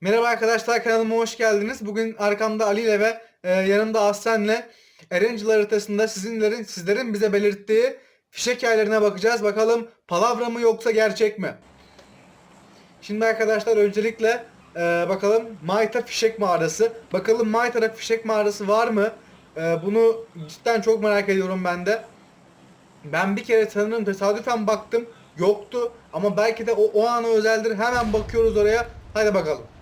Merhaba arkadaşlar kanalıma hoş geldiniz. Bugün arkamda Ali ile ve e, yanımda Aslen'le Erencil haritasında sizlerin, sizlerin bize belirttiği fişek hikayelerine bakacağız. Bakalım palavra mı yoksa gerçek mi? Şimdi arkadaşlar öncelikle e, bakalım Mayta fişek mağarası. Bakalım Mayta'da fişek mağarası var mı? E, bunu cidden çok merak ediyorum ben de. Ben bir kere sanırım tesadüfen baktım. Yoktu ama belki de o, o ana özeldir. Hemen bakıyoruz oraya. Hadi bakalım.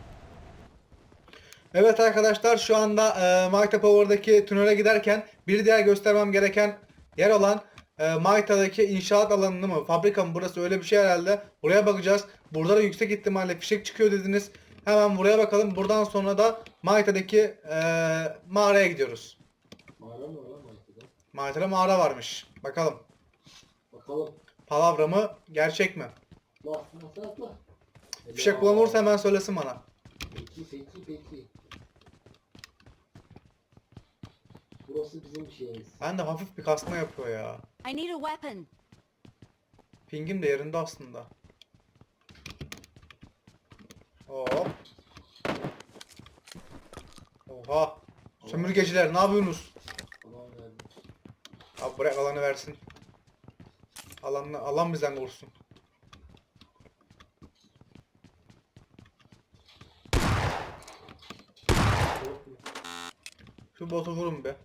Evet arkadaşlar şu anda e, Mayta Power'daki tünele giderken bir diğer göstermem gereken yer olan e, Mayta'daki inşaat alanını mı fabrika mı burası öyle bir şey herhalde. Buraya bakacağız. Burada da yüksek ihtimalle fişek çıkıyor dediniz. Hemen buraya bakalım. Buradan sonra da Mayta'daki e, mağaraya gidiyoruz. Mağara mı var lan? Mayta'da mağara varmış. Bakalım. Bakalım. Palavra mı gerçek mi? Atla atla atla. Fişek bulan olursa hemen söylesin bana. Peki peki peki. Burası bizim şeyimiz. Ben de hafif bir kasma yapıyor ya. I need a weapon. Pingim de yerinde aslında. Hop. Oha. Sömürgeciler ne yapıyorsunuz? Abi bırak alanı versin. Alanı, alan bizden vursun. Korkma. Şu botu vurun be.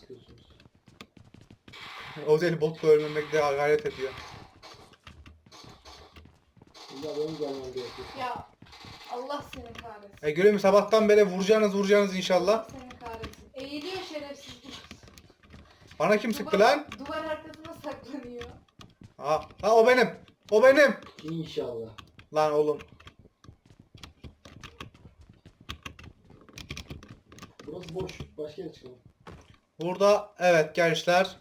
Pompalı mı sıkıyorsunuz? Ozel botla ölmemekte gayret ediyor. İlla benim gelmem gerekiyor. Ya Allah seni kahretsin. E görüyor musun sabahtan beri vuracağınız vuracağınız inşallah. Allah seni kahretsin. Eğiliyor şerefsiz. Bana kim sıktı lan? Duvar arkasına saklanıyor. Ha, ha o benim. O benim. İnşallah. Lan oğlum. Burası boş. Başka yere çıkalım. Burada evet gençler.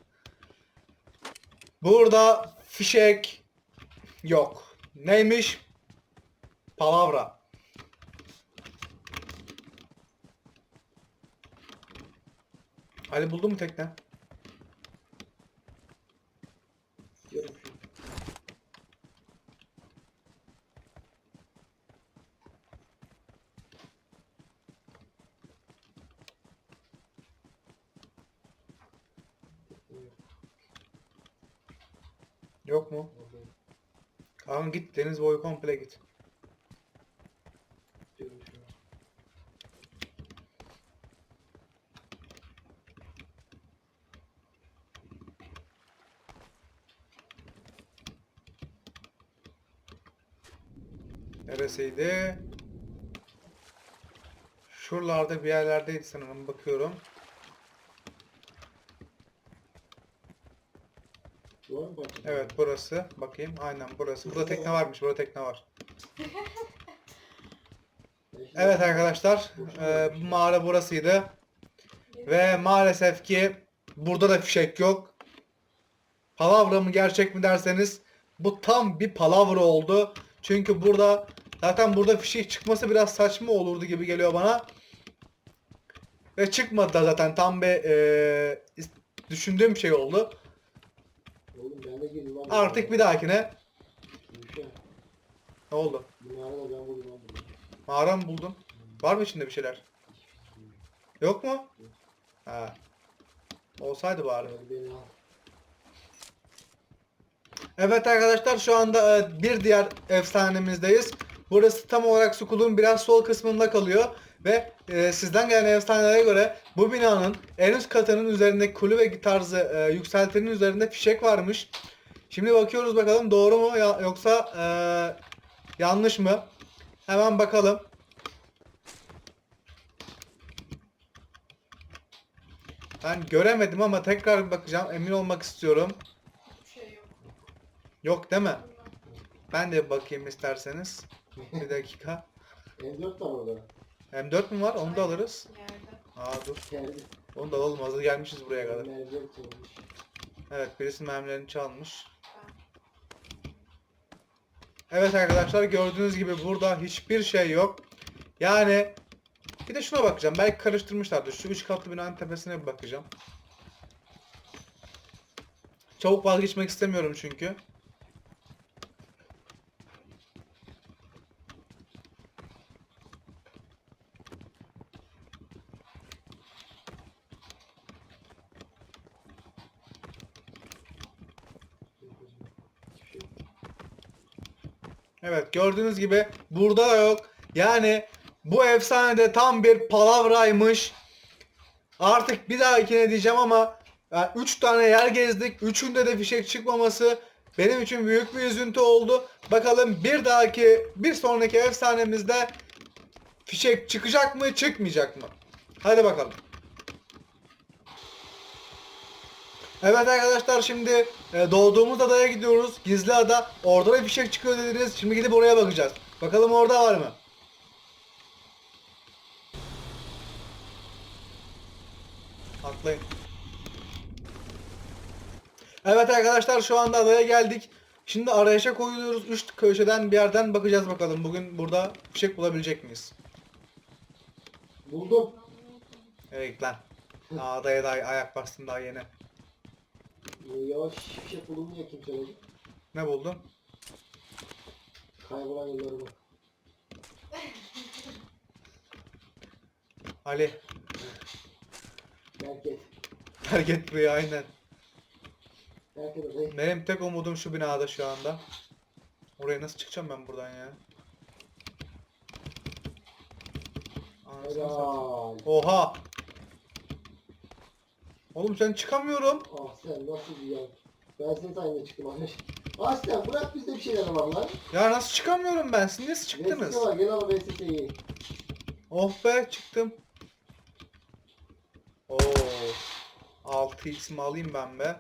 Burada fişek yok. Neymiş? Palavra. Ali buldun mu tekne? Diyorum şu. Yok mu? Kaan git deniz boyu komple git. Neresiydi? Şuralarda bir yerlerdeydi sanırım bakıyorum. Duvar mı patladı? Evet burası. Bakayım. Aynen burası. Burada tekne varmış. Burada tekne var. Evet arkadaşlar. e, bu mağara burasıydı. Ve maalesef ki burada da fişek yok. Palavra mı gerçek mi derseniz bu tam bir palavra oldu. Çünkü burada zaten burada fişek çıkması biraz saçma olurdu gibi geliyor bana. Ve çıkmadı da zaten tam bir e, düşündüğüm şey oldu. Oğlum ben de girdim lan. Artık bir dahakine ne oldu? Bu mağarada ben buldum lan. Mağara mı buldun? Var mı içinde bir şeyler? Yok mu? Ha. Olsaydı bari. Evet arkadaşlar şu anda e, bir diğer efsanemizdeyiz. Burası tam olarak Sukul'un biraz sol kısmında kalıyor. Ve e, sizden gelen efsanelere göre bu binanın en üst katının üzerindeki kulübe tarzı e, yükseltinin üzerinde fişek varmış. Şimdi bakıyoruz bakalım doğru mu ya- yoksa e, yanlış mı? Hemen bakalım. Ben göremedim ama tekrar bakacağım. Emin olmak istiyorum. Şey yok. Yok değil mi? Ben de bakayım isterseniz. Bir dakika. M4 var. M4 mü var? Onu da alırız. Aa dur. Geldi. Onu da alalım. Hazır gelmişiz buraya kadar. M4 olmuş. Evet birisi mermilerini çalmış. Evet arkadaşlar gördüğünüz gibi burada hiçbir şey yok. Yani bir de şuna bakacağım. Belki karıştırmışlardır. Şu üç katlı binanın tepesine bir bakacağım. Çabuk vazgeçmek istemiyorum çünkü. Evet gördüğünüz gibi burada da yok. Yani bu efsanede tam bir palavraymış. Artık bir dahakine diyeceğim ama 3 tane yer gezdik. Üçünde de fişek çıkmaması benim için büyük bir üzüntü oldu. Bakalım bir dahaki bir sonraki efsanemizde fişek çıkacak mı çıkmayacak mı? Hadi bakalım. Evet arkadaşlar şimdi e, doğduğumuz adaya gidiyoruz. Gizli ada. Orada da fişek çıkıyor dediniz. Şimdi gidip oraya bakacağız. Bakalım orada var mı? Atlayın. Evet arkadaşlar şu anda adaya geldik. Şimdi arayışa koyuluyoruz. Üç köşeden bir yerden bakacağız bakalım. Bugün burada fişek bulabilecek miyiz? Buldum. Evet lan. Adaya da ayak bastım daha yeni. Ee, Yavaş şey bulunmuyor kimselerin. Ne buldun? Kaybolan yıllarımı. Ali. Terk et. Terk et burayı aynen. Terk et adayı. Benim tek umudum şu binada şu anda. Oraya nasıl çıkacağım ben buradan ya? Anasını satayım. Helal. Oha! Oğlum sen çıkamıyorum. Ah sen nasıl bir yan. Ben senin sayende çıktım arkadaş. Ah sen bırak bizde bir şeyler var lan. Ya nasıl çıkamıyorum ben? Siz nasıl çıktınız? VSS var gel al VSS'yi. Oh be çıktım. Oo. 6x'imi alayım ben be.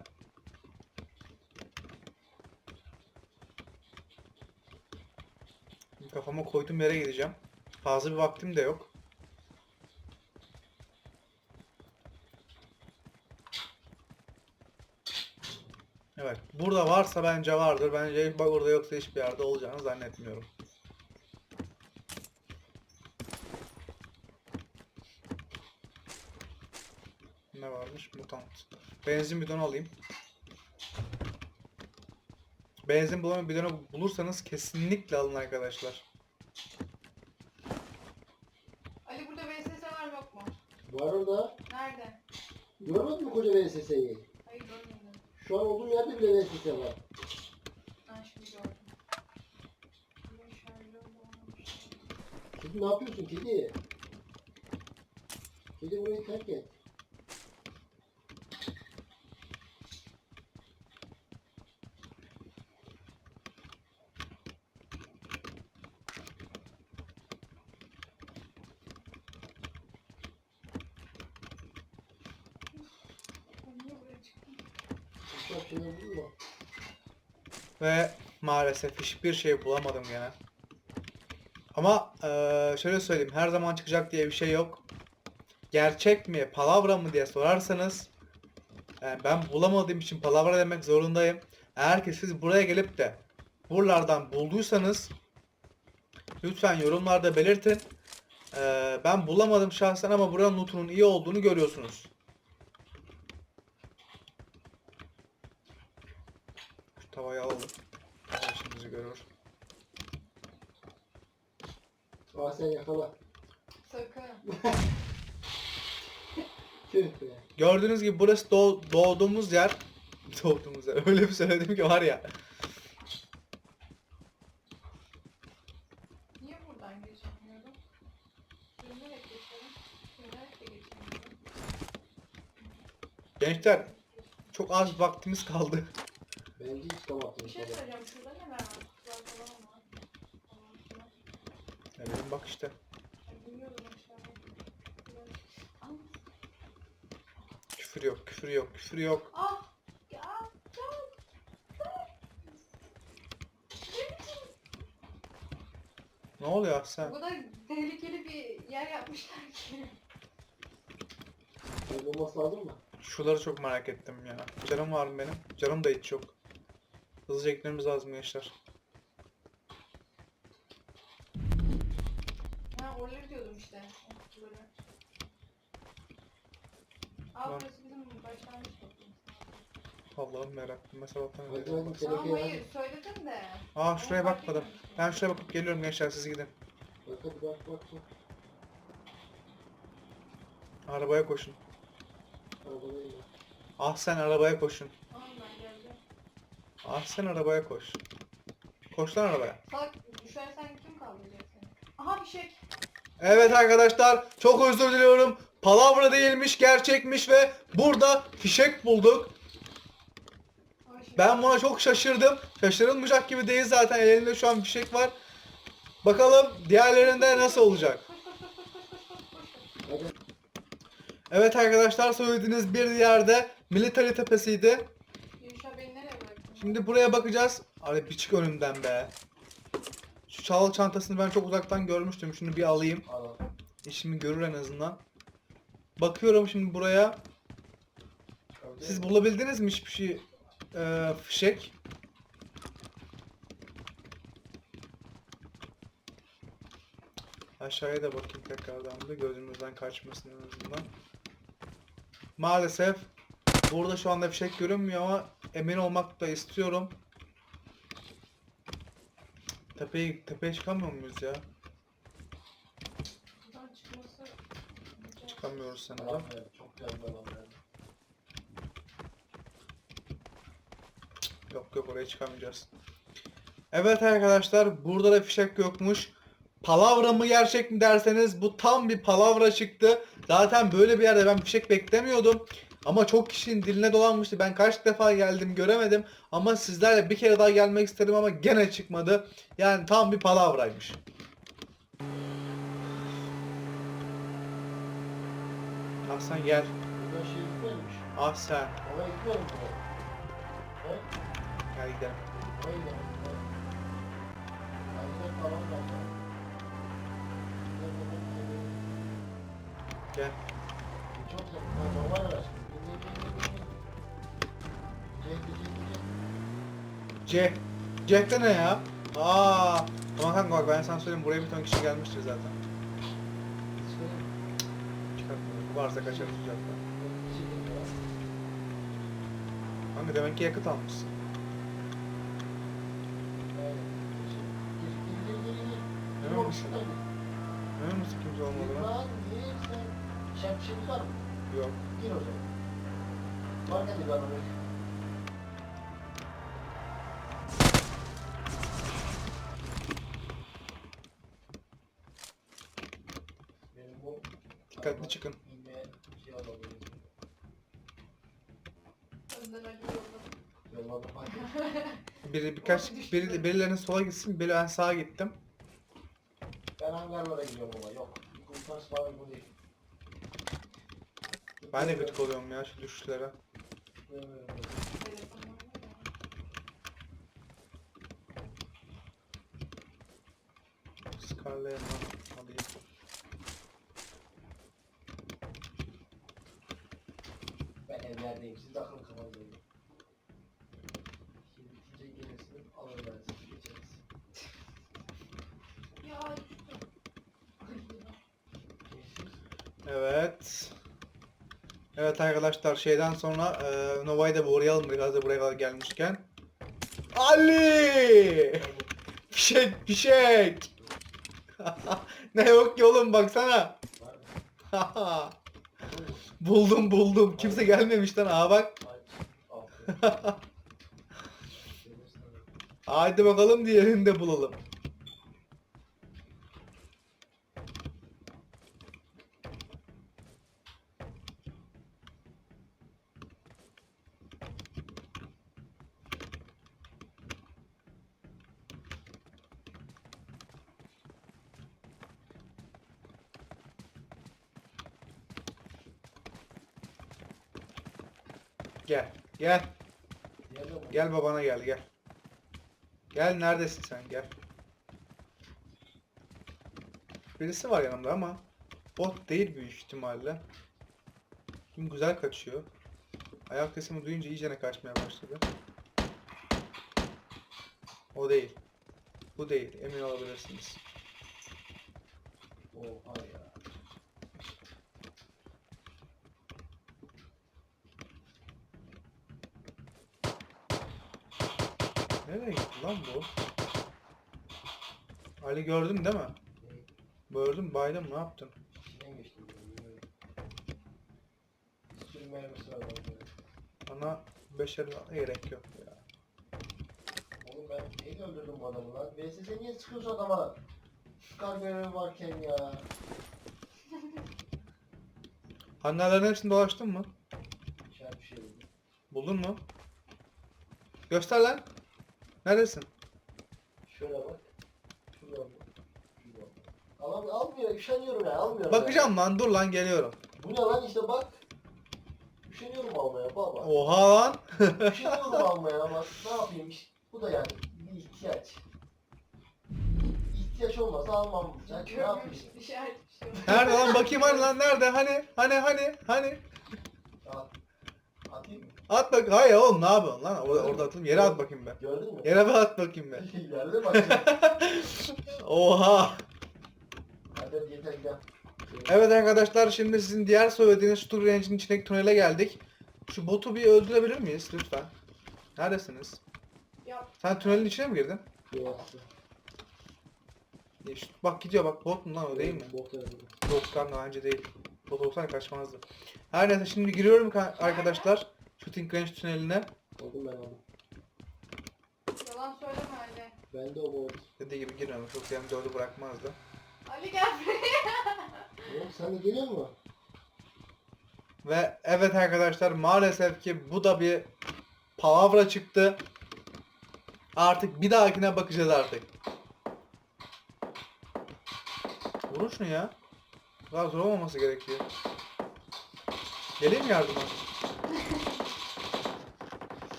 Kafama koyduğum yere gideceğim. Fazla bir vaktim de yok. Evet. Burada varsa bence vardır. Bence bak orada yoksa hiçbir yerde olacağını zannetmiyorum. Ne varmış? Mutant. Benzin bidonu alayım. Benzin bidonu, bidonu bulursanız kesinlikle alın arkadaşlar. Ali burada VSS var mı yok mu? Var orada. Nerede? Görmedin mi koca VSS'yi? Şu an olduğum yerde bile VSS var. Ben şimdi gördüm. Kedi ne yapıyorsun kedi? Kedi burayı terk et. Ben niye buraya çıktım? Hiçbir şeyler buldun mu? Ve maalesef hiçbir şey bulamadım gene. Ama eee, şöyle söyleyeyim. Her zaman çıkacak diye bir şey yok. Gerçek mi, palavra mı diye sorarsanız yani ben bulamadığım için palavra demek zorundayım. Eğer ki siz buraya gelip de buralardan bulduysanız lütfen yorumlarda belirtin. Eee, ben bulamadım şahsen ama buranın lootunun iyi olduğunu görüyorsunuz. Şu tavayı alalım. İşimizi görür. Ah sen yakala. Sakın. Tüh be. Gördüğünüz gibi burası doğ- doğduğumuz yer. Doğduğumuz yer. Öyle bir söyledim ki var ya. Niye buradan geçemiyorum? Dönerek geçelim. Dönerek de geçemiyorum. Gençler çok az vaktimiz kaldı. Bence hiç çıkamadım. Bir şey söyleyeceğim. Şurada ne var? Kutular falan var. Falan filan. Ne bileyim bak işte. Küfür yok, küfür yok, küfür yok. Ah! Ne oluyor O sen? kadar tehlikeli bir yer yapmışlar ki. Kaybolması lazım mı? Şuları çok merak ettim ya. Canım var mı benim? Canım da hiç yok. Hızlıca gitmemiz lazım gençler. Oraları diyordum işte. Böyle. Aa Tamam. burası bizim başlangıç noktamız. Allah'ım. Mesela bakın. Hadi hadi Tamam tenekeye hayır söyledim de. Aa şuraya Onu fark bakmadım. etmemiştim. Ben şuraya bakıp geliyorum gençler siz gidin. Bak hadi bak bak bak. Arabaya koşun. Arabada iyi. Ah sen arabaya koşun. Tamam ben geleceğim. Ah sen arabaya koş. Koş lan arabaya. Salak düşersen kim kaldıracak seni? Aha bir şey. Evet arkadaşlar çok özür diliyorum. Palavra değilmiş gerçekmiş ve burada fişek bulduk. Ben buna çok şaşırdım. Şaşırılmayacak gibi değil zaten elinde şu an fişek var. Bakalım diğerlerinde nasıl olacak. Evet arkadaşlar söylediğiniz bir yerde Military Tepesi'ydi. Şimdi buraya bakacağız. Abi bir çık önümden be. Çal çantasını ben çok uzaktan görmüştüm. Şunu bir alayım. Al al. İşimi görür en azından. Bakıyorum şimdi buraya. Siz bulabildiniz mi hiçbir şey? Ee, fişek. Aşağıya da bakayım tekrardan da gözümüzden kaçmasın en azından. Maalesef burada şu anda fişek görünmüyor ama emin olmak da istiyorum. Tepeye, tepeye çıkamıyor muyuz ya? Çıkamıyoruz sanırım. Çok yani. Yok yok oraya çıkamayacağız. Evet arkadaşlar burada da fişek yokmuş. Palavra mı gerçek mi derseniz bu tam bir palavra çıktı. Zaten böyle bir yerde ben fişek beklemiyordum. Ama çok kişinin diline dolanmıştı. Ben kaç defa geldim göremedim. Ama sizlerle bir kere daha gelmek istedim ama gene çıkmadı. Yani tam bir palavraymış. Gel. Şey. Ah sen. Ona gitmiyor mu? He? Gel gidelim. Tamam. Gel. C. Jack'te ne ya? Aa. Ama kanka bak ben sana söyleyeyim buraya bir ton kişi gelmiştir zaten. Çıkartmıyorum. Varsa kaçarız ya. Kanka demek ki yakıt almışsın. Şuradan gir. Emin misin kimse olmadığına? Şemsiyemiz var mı? Yok. Gir o zaman. Var hadi ben oraya. Fark et. Biri birkaç biri, birilerinin sola gitsin, biri ben sağa gittim. Ben hangarlara gidiyorum ama yok. Kurtarış falan bu değil. Ben de gıcık oluyorum ya şu düşüşlere. Var. Scarlet'e alayım. Ben evlerdeyim. Siz de akıl. Şimdi bitince gelirsiniz alır ben sizi geçeriz. Ya. Evet. Evet arkadaşlar şeyden sonra e, Nova'yı da uğrayalım biraz da buraya kadar gelmişken. Ali! Fişek fişek! ne yok ki oğlum baksana. Buldum buldum. Kimse gelmemiş lan. Aa bak. Haydi bakalım diğerini de bulalım. Gel. Gel. Gel babana gel gel. Gel neredesin sen gel. Birisi var yanımda ama bot değil büyük ihtimalle. Kim güzel kaçıyor. Ayak sesimi duyunca iyicene kaçmaya başladı. O değil. Bu değil. Emin olabilirsiniz. Oo. Oha ya. Nereye gitti lan bu? Ali gördün değil mi? Gördüm baydım ne yaptın? Geçtim. ben böyle. Bana beşeri gerek yok ya. Oğlum ben niye öldürdüm bu adamı lan? VSS niye sıkıyorsun adama? Çıkar görevi varken ya. Hangarların hepsini dolaştın mı? Bir şey. Buldun mu? Göster lan. Neredesin? Şöyle bak. Şurada bak. Şurada bak. Alam almıyor, üşeniyorum ya, almıyorum Bakacağım lan dur lan geliyorum. ya. Bu ne lan işte bak. Üşeniyorum almaya baba. Oha lan. Üşeniyorum almaya ama ne yapayım. Bu da yani bir ihtiyaç. İhtiyaç olmasa almam. Ya ne yapayım? Şey yok. Nerede lan bakayım hani lan nerede hani hani hani hani Al. Atayım mı? At bak hayır oğlum ne yapıyorsun lan? Orada, orada atayım yere at bakayım ben. Gördün mü? yere bir at bakayım ben. Yerde bakayım. oha! Hadi yeter gel. evet arkadaşlar şimdi sizin diğer söylediğiniz Shooting Range'in içindeki tünele geldik. Şu botu bir öldürebilir miyiz? Lütfen. Neredesiniz? Yap. sen tünelin içine mi girdin? Yok. Ya şu- bak gidiyor bak bot mu lan o değil mi? Bot yazdı. yok kanka bence değil. Bot olsaydı kaçmazdı. Her neyse şimdi giriyorum ka- arkadaşlar Shooting Range tüneline Aldım ben aldım. Yalan söyleme Ali. Ben de o bot. dediği gibi girmemiş yoksa yani dördü bırakmazdı Ali gel buraya. Oğlum sen de geliyor mu? Ve evet arkadaşlar maalesef ki bu da bir palavra çıktı. Artık bir dahakine bakacağız artık. Vurun şunu ya. Daha zor olmaması gerekiyor. Geleyim yardıma?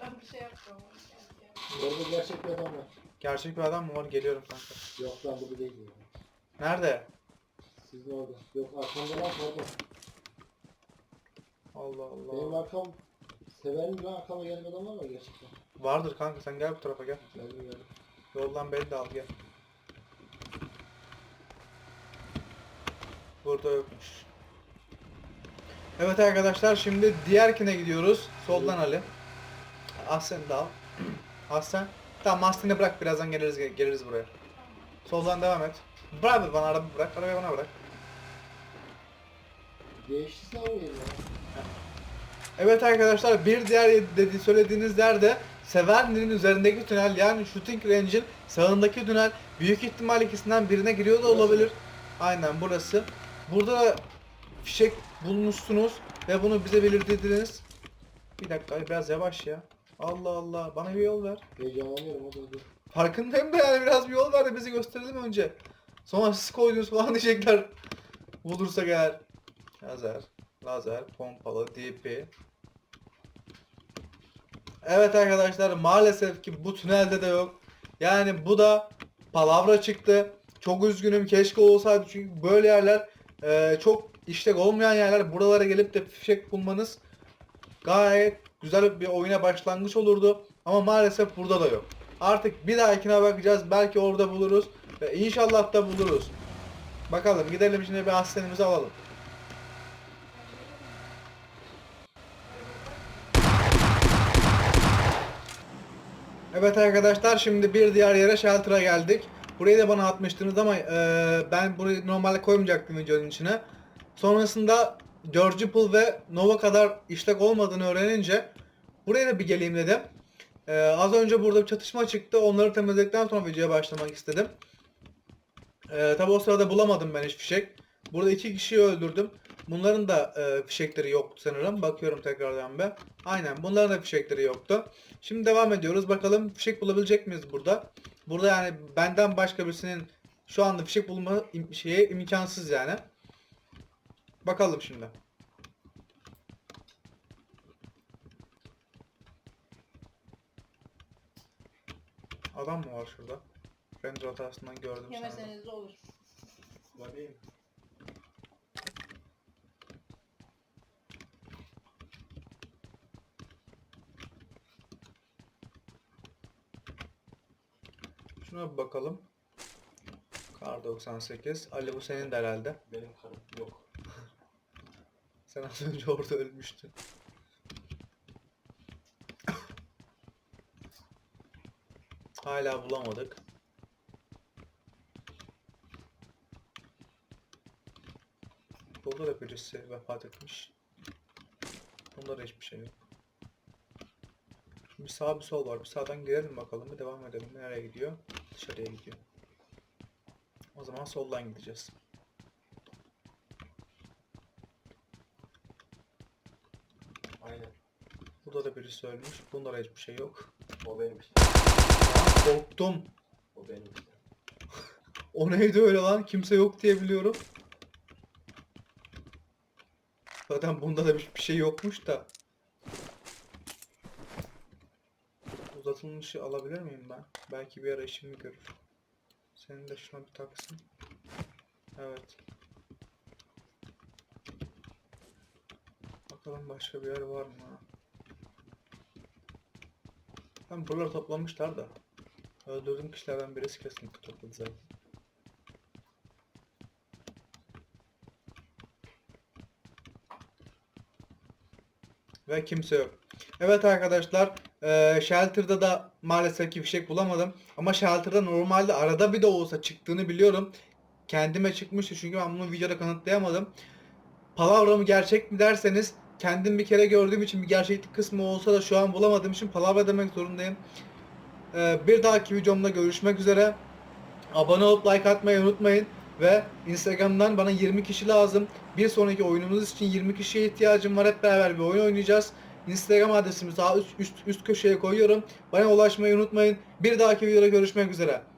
Ben bir şey yapmam. Gel, gel. Orada gerçek bir adam var. Gerçek bir adam mı var? Geliyorum kanka. Yok lan burada değil ya. Nerede? Sizin orada. Yok arkamda lan pardon. Allah Benim Allah. arkam severim lan arkama gelen adam var mı gerçekten? Vardır kanka sen gel bu tarafa gel. Geldim geldim. Yoldan beni de al gel. Burada yokmuş. Evet arkadaşlar şimdi diğerkine gidiyoruz. Soldan Ali. Ahsen'i de al. Ahsen. Tamam Ahsen'i bırak birazdan geliriz geliriz buraya. Soldan devam et. Bırak bana araba bırak. Arabayı bana bırak. Değişti sağ yerine. Evet arkadaşlar bir diğer dedi söylediğiniz yerde Severni'nin üzerindeki tünel yani Shooting Range'in sağındaki tünel büyük ihtimal ikisinden birine giriyor da olabilir. Aynen burası. Burada da fişek bulmuşsunuz ve bunu bize belirttirdiniz. Bir dakika biraz yavaş ya. Allah Allah bana bir yol ver. Heyecanlanıyorum da dur. Farkındayım da yani biraz bir yol ver de bizi gösterelim önce. Sonra siz koydunuz falan diyecekler. Bulursak eğer. Lazer, lazer, pompalı, DP. Evet arkadaşlar maalesef ki bu tünelde de yok. Yani bu da palavra çıktı. Çok üzgünüm keşke olsaydı çünkü böyle yerler e, çok işlek olmayan yerler. Buralara gelip de fişek bulmanız gayet güzel bir oyuna başlangıç olurdu. Ama maalesef burada da yok. Artık bir dahakine bakacağız. Belki orada buluruz. Ve inşallah da buluruz. Bakalım gidelim şimdi bir aslenimizi alalım. Evet arkadaşlar şimdi bir diğer yere shelter'a geldik. Burayı da bana atmıştınız ama e, ben burayı normalde koymayacaktım videonun içine. Sonrasında Dörcüpul ve Nova kadar işlek olmadığını öğrenince buraya da bir geleyim dedim. E, az önce burada bir çatışma çıktı. Onları temizledikten sonra videoya başlamak istedim. E, tabi o sırada bulamadım ben hiç fişek. Burada iki kişiyi öldürdüm. Bunların da e, fişekleri yoktu sanırım. Bakıyorum tekrardan be. Aynen bunların da fişekleri yoktu. Şimdi devam ediyoruz. Bakalım fişek bulabilecek miyiz burada? Burada yani benden başka birisinin şu anda fişek bulma im- şeye imkansız yani. Bakalım şimdi. Adam mı var şurada? Render hatasından gördüm sanırım. Yemeseniz de olur. Bakayım. Şuna bir bakalım. Kar 98. Ali bu senin de herhalde. Benim karım yok. Sen az önce orada ölmüştün. Hala bulamadık. Burada da birisi vefat etmiş. Bunda da hiçbir şey yok. Şimdi sağ bir sol var. Bir sağdan girelim bakalım. Bir devam edelim. Nereye gidiyor? Dışarıya gidiyor. O zaman soldan gideceğiz. Aynen. Burada da birisi ölmüş. Bunda da hiçbir şey yok. O benim işte. Korktum. O benim işte. O neydi öyle lan? Kimse yok diye biliyorum. Zaten bunda da bir bir şey yokmuş da. Uzatılmışı alabilir miyim ben? Belki bir ara işimi görür. Senin de şuna bir taksın. Evet. Bakalım başka bir yer var mı? Ben buraları toplamışlar da. Öldürdüğüm kişilerden birisi kesinlikle topladı zaten. Ve kimse yok. Evet arkadaşlar, eee Shelter'da da maalesef ki fişek bulamadım. Ama Shelter'da normalde arada bir de olsa çıktığını biliyorum. Kendime çıkmıştı çünkü ben bunu videoda kanıtlayamadım. Palavra mı gerçek mi derseniz kendim bir kere gördüğüm için bir gerçeklik kısmı olsa da şu an bulamadığım için palavra demek zorundayım. Eee, bir dahaki videomda görüşmek üzere. Abone olup like atmayı unutmayın. Ve Instagram'dan bana 20 kişi lazım. Bir sonraki oyunumuz için 20 kişiye ihtiyacım var. Hep beraber bir oyun oynayacağız. Instagram adresimi sağ üst, üst, üst köşeye koyuyorum. Bana ulaşmayı unutmayın. Bir dahaki videoda görüşmek üzere.